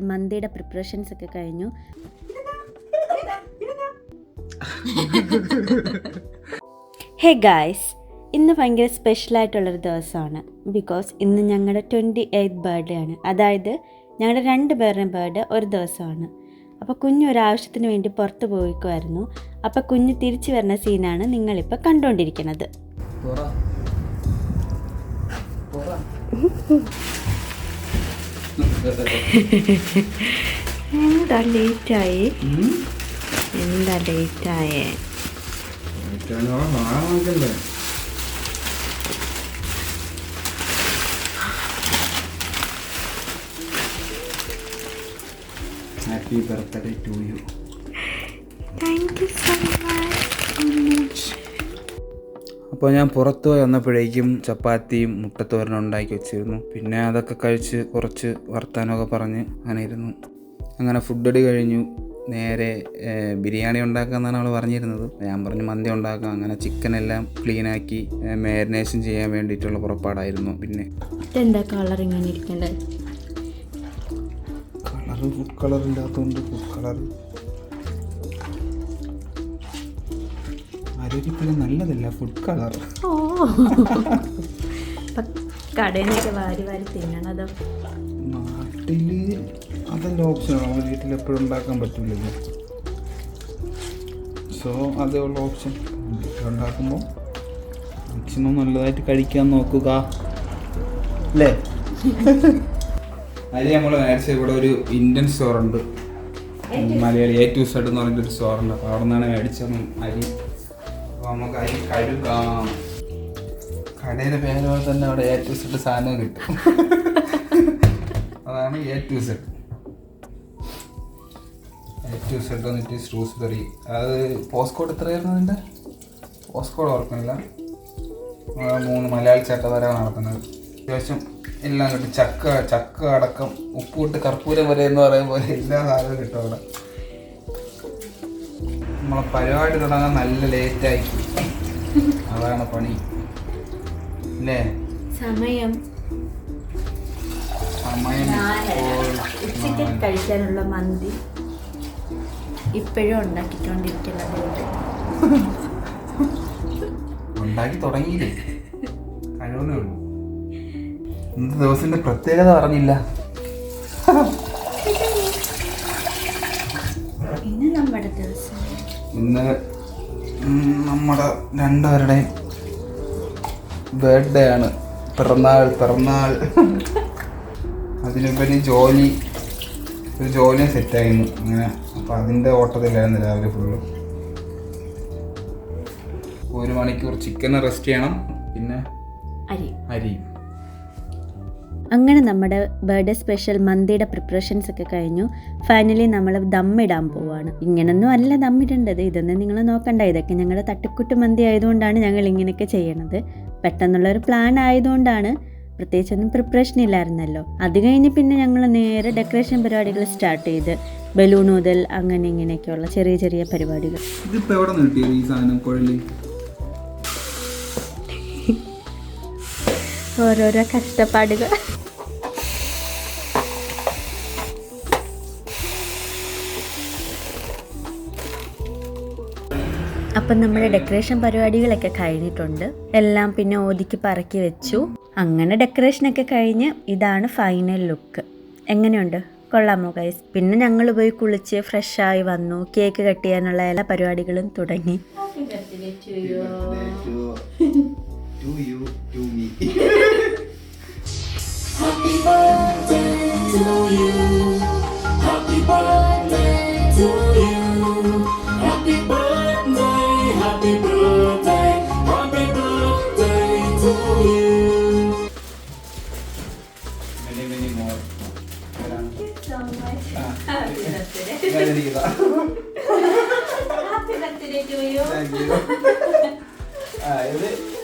മന്തിയുടെ പ്രിപ്പറേഷൻസ് ഒക്കെ കഴിഞ്ഞു. ഹേ ഗായ്സ് ഇന്ന് ഭയങ്കര സ്പെഷ്യലായിട്ടുള്ളൊരു ദിവസമാണ്. ബിക്കോസ് ഇന്ന് ഞങ്ങളുടെ ട്വന്റി എയ്ത്ത് ബർത്ത്ഡേ ആണ്. അതായത് ഞങ്ങളുടെ രണ്ട് പേരുടെയും ബർത്ത്ഡേ ഒരു ദിവസമാണ്. അപ്പോൾ കുഞ്ഞ് ഒരാവശ്യത്തിന് വേണ്ടി പുറത്ത് പോയിക്കുമായിരുന്നു അപ്പോൾ കുഞ്ഞ് തിരിച്ചു വരുന്ന സീനാണ് നിങ്ങളിപ്പോൾ കണ്ടുകൊണ്ടിരിക്കുന്നത് എന്താ ലേറ്റായി? എന്താ ലേറ്റായേ? Happy birthday to you thank you so much അപ്പോൾ ഞാൻ പുറത്ത് പോയി വന്നപ്പോഴേക്കും ചപ്പാത്തിയും മുട്ടത്തോരനും ഉണ്ടാക്കി വെച്ചിരുന്നു. പിന്നെ അതൊക്കെ കഴിച്ച് കുറച്ച് വർത്താനമൊക്കെ പറഞ്ഞ് അങ്ങനെ ഇരുന്നു. അങ്ങനെ ഫുഡ് അടി കഴിഞ്ഞു. നേരെ ബിരിയാണി ഉണ്ടാക്കാമെന്നാണ് അവൾ പറഞ്ഞിരുന്നത്. ഞാൻ പറഞ്ഞു മന്തി ഉണ്ടാക്കാം. അങ്ങനെ ചിക്കൻ എല്ലാം ക്ലീനാക്കി മാരിനേഷൻ ചെയ്യാൻ വേണ്ടിയിട്ടുള്ള പുറപ്പാടായിരുന്നു പിന്നെ. എന്താ കളർ ഇങ്ങനെ ഇരിക്കേണ്ടത് കളർ ഫുഡ് കളർ ഇല്ലാത്തതുകൊണ്ട് ഫുഡ് കളർ ആരോഗ്യത്തിന് നല്ലതല്ല ഫുഡ് കളർ ഓ. കടയിൽ നിന്നൊക്കെ വാരി വാരി തിന്നണതോ നാട്ടിൽ അതല്ല ഓപ്ഷനാണ് നമ്മൾ വീട്ടിൽ എപ്പോഴും ഉണ്ടാക്കാൻ പറ്റില്ലല്ലോ സോ അതേ ഉള്ള ഓപ്ഷൻ ഉണ്ടാക്കുമ്പോൾ മാക്സിമം നല്ലതായിട്ട് കഴിക്കാൻ നോക്കുക. അല്ലേ അതിൽ നമ്മൾ നേരത്തെ ഇവിടെ ഒരു ഇന്ത്യൻ സ്റ്റോർ ഉണ്ട്. മലയാളി എ ടു സെഡ് എന്ന് പറഞ്ഞിട്ടൊരു സ്റ്റോർ ഉണ്ട്. അപ്പോൾ അവിടെ നിന്നാണ് മേടിച്ചത് അരി. നമുക്ക് അതിൽ കഴുകാം കടയിലെ പേര് പോലെ തന്നെ അവിടെ എ ടു സെഡ് സാധനം കിട്ടും. അതാണ് A to Z A to Z വന്നിട്ട് ഷ്രൂസ്ബെറി അത് പോസ്റ്റ് കോഡ് എത്രയായിരുന്നു അതിന്റെ പോസ്റ്റ് കോഡ് ഓർക്കുന്നില്ല മൂന്ന് മലയാളി ചട്ടവരാണ് നടക്കുന്നത് അത്യാവശ്യം എല്ലാം കിട്ടും. ചക്ക ചക്ക അടക്കം ഉപ്പുവിട്ട് കർപ്പൂരം വരെ എന്ന് പറയുമ്പോൾ എല്ലാ സാധനവും കിട്ടും അവിടെ. നമ്മളെ പരിപാടി തുടങ്ങാൻ നല്ല ലേറ്റ് ആക്കി അതാണ് പണി. അല്ലേ? സമയം. സമയം ഉച്ചയ്ക്ക് കഴിക്കാനുള്ള മന്തി ഇപ്പോഴും ഉണ്ടാക്കിക്കൊണ്ടിരിക്കുന്നത് ഉണ്ടാക്കി തുടങ്ങിയില്ലേ? കഴിവുന്നേ ഉള്ളൂ. ഇന്നത്തെ ദിവസത്തിന്റെ പ്രത്യേകത പറഞ്ഞില്ല. ഇന്ന് നമ്മുടെ ദിവസം. ഇന്ന് നമ്മുടെ രണ്ടുപേരുടെയും ബർത്ത്ഡേ ആണ്. പിറന്നാൾ പിറന്നാൾ. അതിനുപരി ജോലി ഒരു ജോലിയും സെറ്റായിരുന്നു അങ്ങനെ അപ്പം അതിന്റെ ഓട്ടത്തിലായിരുന്നു രാവിലെ ഫുള്ള് ഒരു മണിക്കൂർ ചിക്കൻ റെസ്റ്റ് ചെയ്യണം. പിന്നെ അരി. അരി. അങ്ങനെ നമ്മുടെ ബർത്ത്ഡേ സ്പെഷ്യൽ മന്തിയുടെ പ്രിപ്പറേഷൻസ് ഒക്കെ കഴിഞ്ഞു. ഫൈനലി നമ്മൾ ദമ്മിടാൻ പോവാണ്. ഇങ്ങനൊന്നും അല്ല ദമ്മിടേണ്ടത്. ഇതൊന്നും നിങ്ങൾ നോക്കണ്ട. ഇതൊക്കെ ഞങ്ങളുടെ തട്ടിക്കുട്ട് മന്തി ആയതുകൊണ്ടാണ് ഞങ്ങൾ ഇങ്ങനെയൊക്കെ ചെയ്യണത്. പെട്ടെന്നുള്ളൊരു പ്ലാൻ ആയതുകൊണ്ടാണ്. പ്രത്യേകിച്ചൊന്നും പ്രിപ്പറേഷൻ ഇല്ലായിരുന്നല്ലോ. അത് കഴിഞ്ഞ് പിന്നെ ഞങ്ങൾ നേരെ ഡെക്കറേഷൻ പരിപാടികൾ സ്റ്റാർട്ട് ചെയ്ത് ബലൂൺ മുതൽ അങ്ങനെ ഇങ്ങനെയൊക്കെയുള്ള ചെറിയ ചെറിയ പരിപാടികൾ. ഈ സാധനം ഓരോരോ കഷ്ടപ്പാടുകൾ. അപ്പം നമ്മുടെ ഡെക്കറേഷൻ പരിപാടികളൊക്കെ കഴിഞ്ഞിട്ടുണ്ട്. എല്ലാം പിന്നെ ഒതുക്കി പറക്കി വെച്ചു. അങ്ങനെ ഡെക്കറേഷനൊക്കെ കഴിഞ്ഞ് ഇതാണ് ഫൈനൽ ലുക്ക് എങ്ങനെയുണ്ട്? കൊള്ളാമോ ഗൈസ് പിന്നെ ഞങ്ങൾ പോയി കുളിച്ച് ഫ്രഷായി വന്നു. കേക്ക് കട്ട് ചെയ്യാനുള്ള എല്ലാ പരിപാടികളും തുടങ്ങി. do you do me? Happy birthday to you. Happy birthday. To you Happy birthday Happy birthday Happy birthday to you Many many more Thank you. So much Happy birthday. Happy birthday to you Thank you. Ah, is it?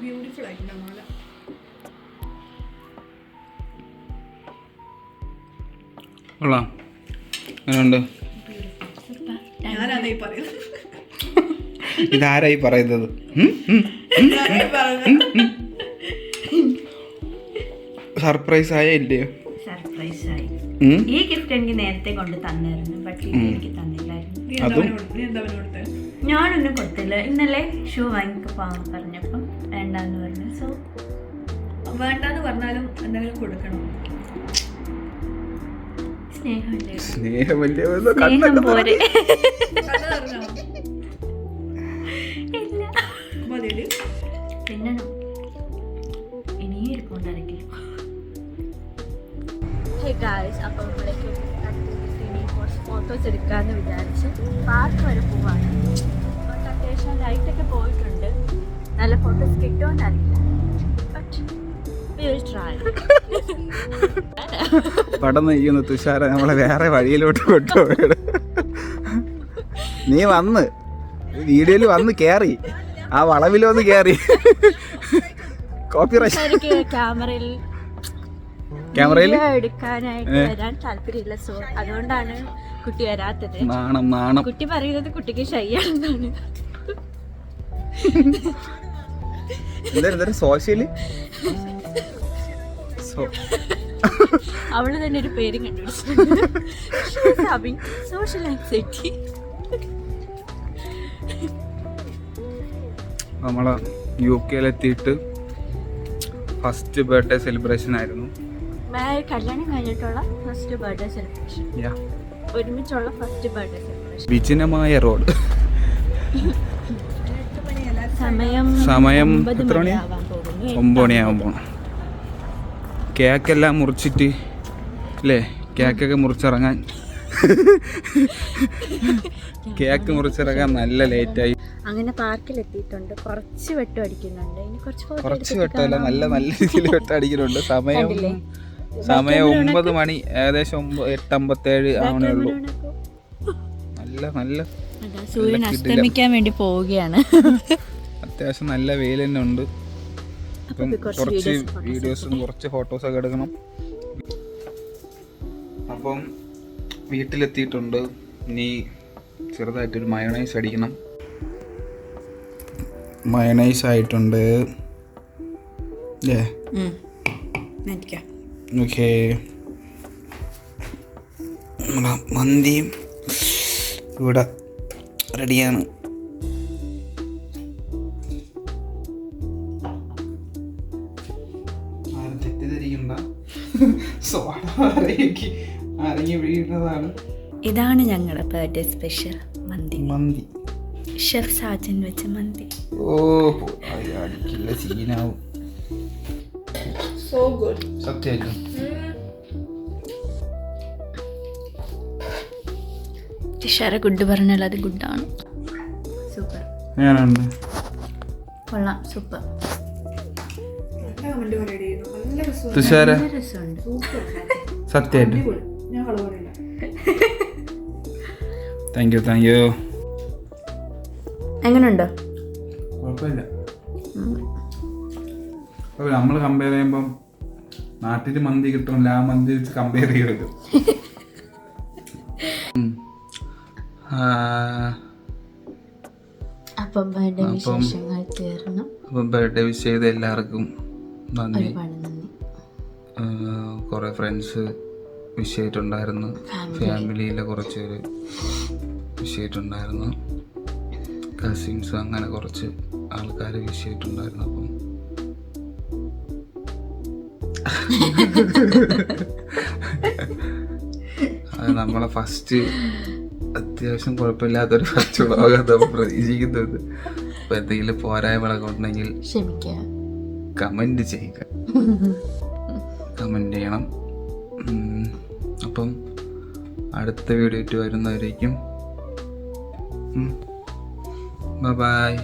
Beautiful മാല കൊള്ളാം. ഇതാരായി പറയുന്നത്? Surprise ആയ ഇല്ലയോ surprise ആയി. ഈ gift എനിക്ക് നേരത്തെ കൊണ്ട് തന്നായിരുന്നു പക്ഷേ എനിക്ക് തന്നില്ലായിരുന്നു നീ എന്താ അതും- ഞാനൊന്നും കൊടുത്തില്ല. ഇന്നലെ ഷൂ വാങ്ങിക്കാൻ പറഞ്ഞപ്പം വേണ്ടെന്ന് പറഞ്ഞു. സോ വേണ്ടെന്ന് പറഞ്ഞാലും എന്തെങ്കിലും കൊടുക്കണം. സ്നേഹമില്ല? സ്നേഹമല്ലേ സ്നേഹം പോരെ. തിന്നണം ഇനിയും ഹേ ഗായ്സ് കുറച്ച് ഫോട്ടോസ് എടുക്കാമെന്ന് വിചാരിച്ച് പാർക്ക് വരെ പോവാണ്. ബട്ട് അത്യാവശ്യം ലൈറ്റൊക്കെ പോയിട്ടുണ്ട്. നല്ല ഫോട്ടോസ് കിട്ടുമെന്നറിയില്ല ബട്ട് വിൽ ട്രൈ പടം നയിക്കുന്ന തുഷാര നമ്മളെ വേറെ വഴിയിലോട്ട് കൊണ്ടുപോയത് നീ വന്ന്. വീഡിയോയിൽ വന്ന് കേറി. ആ വളവിലൊന്ന് കേറി. കോപ്പി റൈറ്റ് ക്യാമറയിൽ ക്യാമറയിൽ? എടുക്കാനായിട്ട് വരാൻ താല്പര്യമില്ല. സോ അതുകൊണ്ടാണ് കുട്ടി വരാത്തത്. നാണം നാണം. കുട്ടി പറയുന്നത് കുട്ടിക്ക് സോഷ്യൽ? അവൾ തന്നെ ഒരു പേര് കണ്ടുപിടിച്ചു. Social anxiety. നമ്മൾ യു കെയിലെത്തിയിട്ട് ഫസ്റ്റ് ബർത്ത്ഡേ സെലിബ്രേഷൻ ആയിരുന്നു. കല്യാണം കഴിഞ്ഞിട്ടുള്ള ഫസ്റ്റ് ബർത്ത്ഡേ സെലിബ്രേഷൻ ഒരുമിച്ചുള്ള ഫസ്റ്റ് ബർത്ത്ഡേ സെലിബ്രേഷൻ വിജനമായ റോഡ്. സമയം സമയം എത്ര? മണിയാവാൻ പോകുന്നു. ഒമ്പത് മണിയാകുമ്പോൾ കേക്കെല്ലാം മുറിച്ചിട്ട് അല്ലേ കേക്കൊക്കെ മുറിച്ചിറങ്ങാൻ. കേക്ക് മുറിച്ചിറങ്ങാൻ നല്ല ലേറ്റായി. അങ്ങനെ പാർക്കിൽ എത്തിയിട്ടുണ്ട്. കുറച്ച് വെട്ടം അടിക്കുന്നുണ്ട്. കുറച്ച് വെട്ടമല്ല നല്ല നല്ല രീതിയിൽ വെട്ടം അടിക്കുന്നുണ്ട്. സമയം? സമയം ഒമ്പത് മണി ഏകദേശം എട്ട് അമ്പത്തേഴ് ആവണേ ഉള്ളൂ. നല്ല നല്ല സൂര്യൻ അസ്തമിക്കാൻ വേണ്ടി പോവുകയാണ്. അത്യാവശ്യം നല്ല വെയിൽ തന്നെ ഉണ്ട്. അപ്പം കുറച്ച് വീഡിയോസും കുറച്ച് ഫോട്ടോസൊക്കെ എടുക്കണം. അപ്പം വീട്ടിലെത്തിയിട്ടുണ്ട്. ഇനി ചെറുതായിട്ടൊരു മയണൈസ് അടിക്കണം. മയണൈസ് ആയിട്ടുണ്ട്. ഏ ഓക്കെ. നമ്മുടെ മന്തിയും ഇവിടെ റെഡിയാണ്. ആരും തെറ്റിദ്ധരിക്കണ്ട. സോഡ അരങ്ങി അരങ്ങി വീഴുന്നതാണ്. ഇതാണ് ഞങ്ങളുടെ ബർത്ത്ഡേ സ്പെഷ്യൽ മന്തി. മന്തി. ഷെഫ് സാജൻ വെച്ച മന്തി. ഓ അടിക്കില്ല സീനാവും സോ ഗുഡ് സത്യമായിട്ടും ടിഷാര ഗുഡ് പറഞ്ഞാൽ അത് ഗുഡാണ് സൂപ്പർ കൊള്ളാം സൂപ്പർ തുഷാര? സത്യമായിട്ടും താങ്ക് യു താങ്ക് യു എങ്ങനെയുണ്ടോ കുഴപ്പമില്ല. നമ്മൾ കമ്പയർ ചെയ്യുമ്പം നാട്ടിൽ മന്തി കിട്ടും ആ മന്തി വെച്ച് കമ്പയർ ചെയ്യരുത്. അപ്പം ബർത്ത്ഡേ വിഷ് ചെയ്ത എല്ലാവർക്കും നന്ദി. കുറേ ഫ്രണ്ട്സ് വിഷ് ചെയ്തിട്ടുണ്ടായിരുന്നു. ഫാമിലിയിലെ കുറച്ച് പേര് വിഷ് ചെയ്തിട്ടുണ്ടായിരുന്നു. കസിൻസ് അങ്ങനെ കുറച്ച് ആൾക്കാർ വിഷ് ചെയ്തിട്ടുണ്ടായിരുന്നു. അപ്പം അത് നമ്മളെ ഫസ്റ്റ് അത്യാവശ്യം കുഴപ്പമില്ലാത്തൊരു ഫസ്റ്റ് വ്ളോഗാണ് പ്രതീക്ഷിക്കുന്നത്. അപ്പോൾ എന്തെങ്കിലും പോരായ്മകളൊക്കെ ഉണ്ടെങ്കിൽ കമന്റ് കമന്റ് ചെയ്യുക. കമന്റ് ചെയ്യണം. അപ്പം അടുത്ത വീഡിയോ ഇട്ട് വരുന്നവരേക്കും ബൈ